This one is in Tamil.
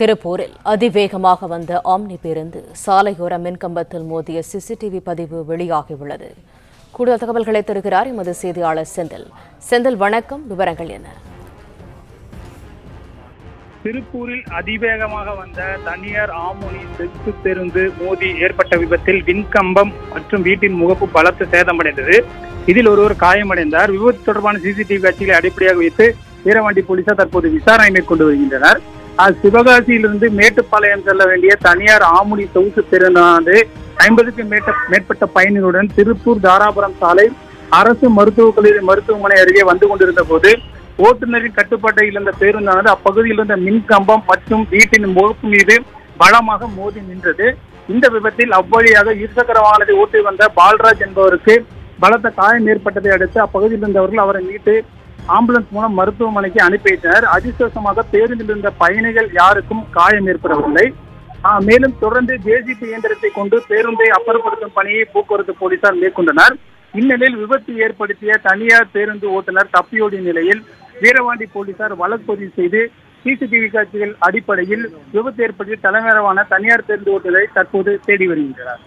திருப்பூரில் அதிவேகமாக வந்த ஆம்னி பேருந்து சாலையோர மின்கம்பத்தில் மோதிய சிசிடிவி பதிவு வெளியாகியுள்ளது. கூடுதல் தகவல்களை தருகிறார் எமது செய்தியாளர் செந்தில். செந்தில் வணக்கம். விவரங்கள் என்ன? திருப்பூரில் அதிவேகமாக வந்த தனியார் ஆமுனி செப்பு பேருந்து மோதி ஏற்பட்ட விபத்தில் விண்கம்பம் மற்றும் வீட்டின் முகப்பு பலத்து சேதமடைந்தது. இதில் ஒருவர் காயமடைந்தார். விபத்து தொடர்பான சிசிடிவி காட்சிகளை அடிப்படையாக வைத்து வீரவாண்டி போலீசார் தற்போது விசாரணை மேற்கொண்டு வருகின்றனர். சிவகாசியிலிருந்து மேட்டுப்பாளையம் செல்ல வேண்டிய தனியார் ஆமுனி சொகுசு பேருந்தானது ஐம்பதுக்கும் மேட்ட மேற்பட்ட பயணிகளுடன் திருப்பூர் தாராபுரம் சாலை அரசு மருத்துவக் கல்லூரி மருத்துவமனை அருகே வந்து கொண்டிருந்த போது ஓட்டுநரின் கட்டுப்பாட்டை இழந்த பேருந்தானது அப்பகுதியில் இருந்த மின்கம்பம் மற்றும் வீட்டின் முகப்பு மீது பலமாக மோதி நின்றது. இந்த விபத்தில் அவ்வழியாக இருசக்கர வாகனத்தை ஓட்டி வந்த பால்ராஜ் என்பவருக்கு பலத்த காயம் ஏற்பட்டதை அடுத்து அப்பகுதியில் இருந்தவர்கள் அவரை மீட்டு ஆம்புலன்ஸ் மூலம் மருத்துவமனைக்கு அனுப்பி வைத்தனர் அதிர்ஷ்டவசமாக பேருந்தில் இருந்த பயணிகள் யாருக்கும் காயம் ஏற்படவில்லை. மேலும் தொடர்ந்து ஜேசிபி இயந்திரத்தை கொண்டு பேருந்தை அப்புறப்படுத்தும் பணியை போக்குவரத்து போலீசார் மேற்கொண்டனர். இந்நிலையில் விபத்து ஏற்படுத்திய தனியார் பேருந்து ஓட்டுநர் தப்பியோடிய நிலையில் வீரவாண்டி போலீசார் வழக்கு பதிவு செய்து சிசிடிவி காட்சிகள் அடிப்படையில் விபத்து ஏற்படுத்திய தலைமையரவான தனியார் பேருந்து ஓட்டுநரை தற்போது தேடி வருகின்றனர்.